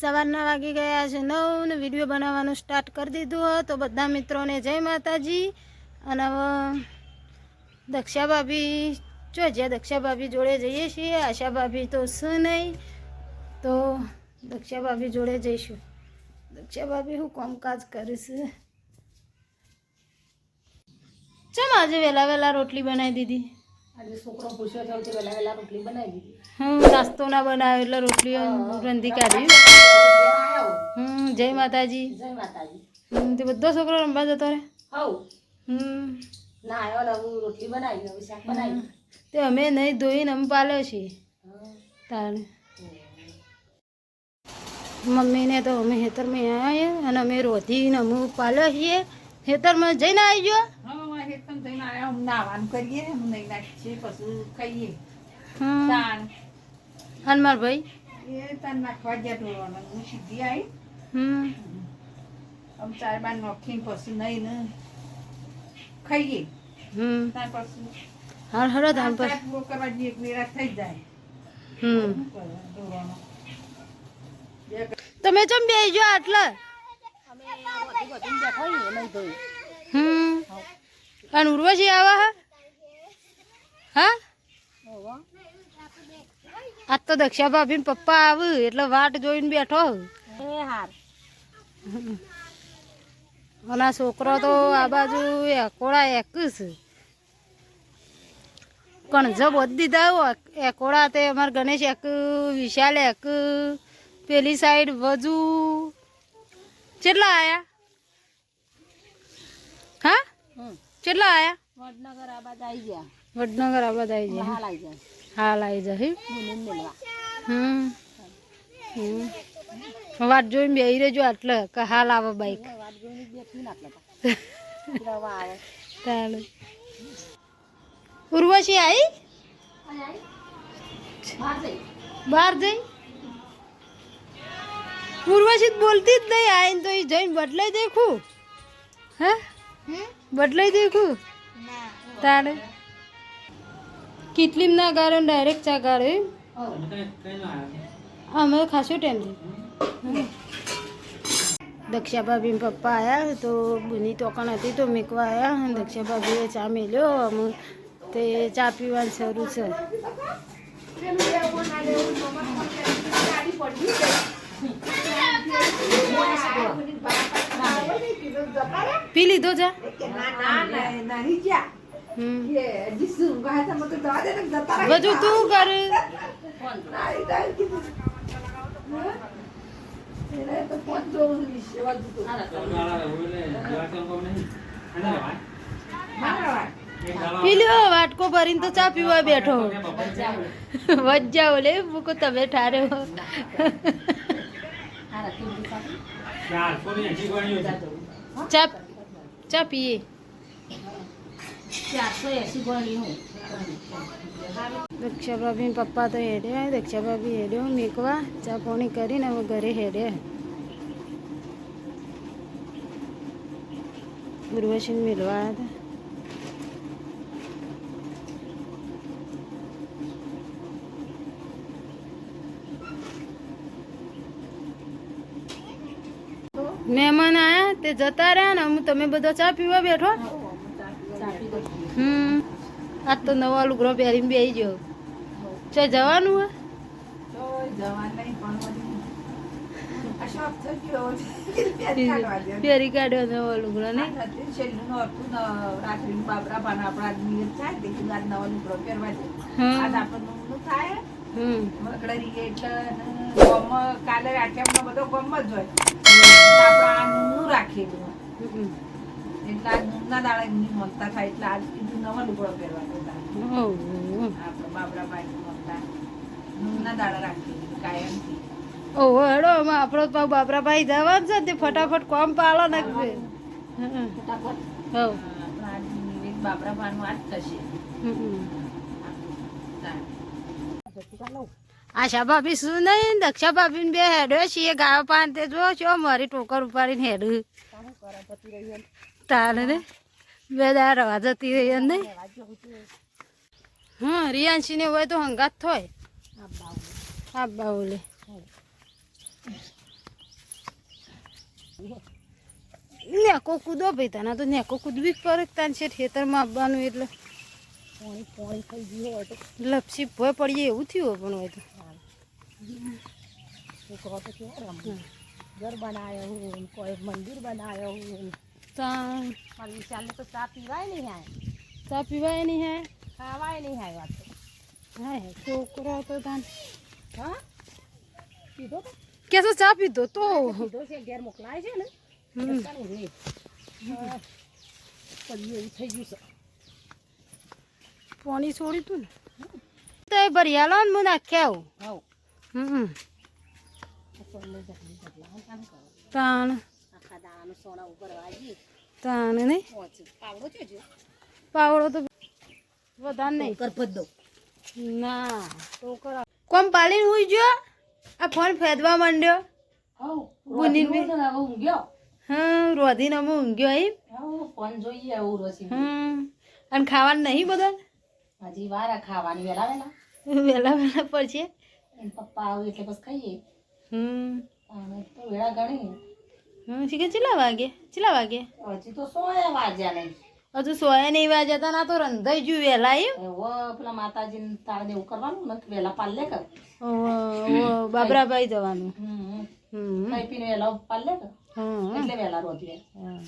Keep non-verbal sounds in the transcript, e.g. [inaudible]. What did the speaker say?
સવારના વાગી ગયા છે નવ વીડિયો બનાવવાનું સ્ટાર્ટ કરી દીધું તો બધા મિત્રોને જય માતાજી. અને દક્ષા ભાભી જો જ્યાં દક્ષા જોડે જઈએ છીએ આશા ભાભી તો શું નહીં. તો દક્ષા ભાભી જોડે જઈશું. દક્ષા ભાભી હું કામકાજ કરીશ. ચમ આજે વહેલા વહેલા રોટલી બનાવી દીધી? હમ નાસ્તો ના બનાવ્યો એટલે રોટલીઓ રંધી કાઢી. હમ જય માતાજી. જય માતાજી. હમ તે બધો છોકરો રમવા જતો રહે? હમ. ના આવ્યો રોટલી બનાવી હવે શાક બનાવી. તે અમે નહીં ધોઈને અમે પાલ્યો છીએ. તારે મમ્મીને તો અમે ખેતરમાં આવ્યા અને અમે રોધીને અમુક પાલ્યો છીએ. ખેતરમાં જઈને આવી ગયો. હેતમ થઈને આયા હું નાવાનું કરીએ હું નહીં નાખીએ પછી ખાઈએ. હમ. તાણ અને ભાઈ એ તાણ નાખવા ગયા ઢોળવાના હું સીધી આવી હમ. આમ ચાર બાર નાખીને પછી નહીં ને ખાઈએ. હમ. તાર પછી હર હરો ધામ પર. કરવા જઈએ એક વેરા થઈ જાય. હમ. તમે ચમ બે જો આટલા? હમ. અને ઉર્વશી આવા હા? હા? આજ તો દક્ષા ભાભી પપ્પા આવે એટલે વાટ જોઈને બેઠો અને છોકરો તો આ બાજુ એકોળા એક કણ કણજો બધી દીધા એકોળા તે અમાર ગણેશ એક વિશાલ એક પેલી સાઈડ વજુ. કેટલા આયા? હા? કેટલા આયા? વડનગર આબાદ બાદ આવી ગયા. વડનગર આબાદ આવી જાય હાલ આવી જાય. હાલ આવી જાય હમ. હમ. વાટ જોઈને બેહી રહેજો આટલે કે હાલ આવે બાઈક વાત જોઈને બેઠી ને આટલે [laughs] રવા આવે. તાણે. ઉર્વશી આવી જઈ. બહાર જઈ? ઉર્વશી બોલતી જ નહીં આવીને તો એ જઈને બદલાઈ દેખું. હે? બદલાઈ દેખું તારે? કેટલી ના ગાળો ડાયરેક્ટ ચા ગાળે અમે ખાસું ટાઈમથી દક્ષા ભાભી પપ્પા આવ્યા તો બુની તોકણ હતી તો મેકવા આવ્યા દક્ષા ભાભીએ ચા મેલ્યો અમે તે ચા પીવાનું શરૂ છે પી લીધો ચા નહીં ગયા હમ એ હજી શું કહે છે મને તો જવા દે ને જતા રહે. બધું તું કરે નાઈ, નાઈ કીધું. હે? એને તો ફોન જોવું છે, લીધો જા. મારા તું કર. લ્યો વાટકો ભરીને તો ચા પીવા બેઠો. વಜ್જા લે મૂકો તમે ઠારે. ચા ચા પીએ ચારસો એસી ગણી હું દક્ષા ભાભી ને પપ્પા તો હેડ્યા દક્ષા ભાભી હેડ્યો મેકવા. ચા પોણી કરીને હવે ઘરે હેડ્યા ઉર્વશીને મેળવા હતા. મહેમાન આયા તે જતા રહ્યા ને હું તમે બધા ચા પીવા બેઠો? હમ આજ તો નવા લુગડો પહેરીને બેસી ગયો. છે જવાનું હે. પહેરી કાઢ્યો નવા લુગડો ને બાબરા પાન આપણા થાય નવો લુગડો પહેરવા થાય. હમ. મકડા એટલે ને કાલે રાખ્યામાં બધો ગોમ જ હોય. એટલે આપણે આ નૂનું રાખેલું એટલે આજ નૂનના દાડા એમની થાય એટલે આજ બીજું નવો લુગડો પહેરવા દેતા ઓહ. આપણે બાબરા ભાઈ મમતા નૂનના દાડા રાખેલી કાયમથી. ઓહો હેડો આમાં આપણો તો પાછો બાબરાભાઈ જવાનું છે તે ફટાફટ કોમ પાડો નાખજે. ફટાફટ. નિવેદ બાબરા પાનનું આજ થશે. હમ. આશા ભાભી શું નહીં? દક્ષા ભાભી બે હેડો છીએ, ગાયો પાન તે જો છો મારી ટોકર ઉપાડીને હેડું. તારે ને બે દાડા રવા જતી રહી નહીં? હા રિયાંશી ને હોય તો હંગાત થોય. આ બાઉલે. નેકો કૂદો ભાઈ, તને તો નેકો કૂદવી જ પડે તાન છે, ખેતરમાં આવવાનું એટલે. પોણી પોણી થઈ ગયું હોય તો લપસી ભય પડીએ એવું થયું પણ હોય તો. છોકરો તો કેવો રમે ઘર બનાવ્યો હું કોઈ મંદિર બનાવ્યો હું તા પણ વિશાલને તો ચા પીવાય નહીં હાય ચા પીવાય નહીં હે? ખાવાય નહીં હાય વાત તો હા હે છોકરો તો તાન હા પીધો તો કેસો ચા પીધો તો? પીધો છે ઘેર મોકલાય છે ને હમ. એટલાનું રે હા. પણ એવું થઈ ગયું છે પાણી છોડી તું ને? તો એ ભરિયાલો ને હું આખ્યા આવું. જગલા કામ કરો તાણ. આખા ઉપર વાગી તાણ નહીં પાવડો તો વધારે નહીં. કરપત દો ના તો કરા કોમ પાલીને હુઈ જો આ ફોન ફેદવા માંડ્યો. ગુનીન બી. ઊંઘ્યો. હા રોધીને અમે ઊંઘ્યો એમ. ફોન જોઈએ આવું રોસી હમ. અને ખાવાનું નહીં બધા હજી વાર ખાવાની વેલા વેલા. વહેલા વેલા પડશે? એમ પપ્પા આવે એટલે બસ ખાઈએ. હમ. અને તો વેળા ગણી હમ શીખે ચેલા વાગે? ચેલા વાગે? હજી તો સોયા વાગ્યા નહીં. હજુ સોયા નહીં વાગ્યા તા ના તો રંધાઈ ગયું વહેલા એમ. ઓ પેલા માતાજીને તાળ દેવું કરવાનું ને વહેલા પાલે કર. ઓહો, બાબરાભાઈ જવાનું. હમ હમ. ખાઈ પીને વહેલા પાલે કર. એટલે વહેલા રોધીએ હા.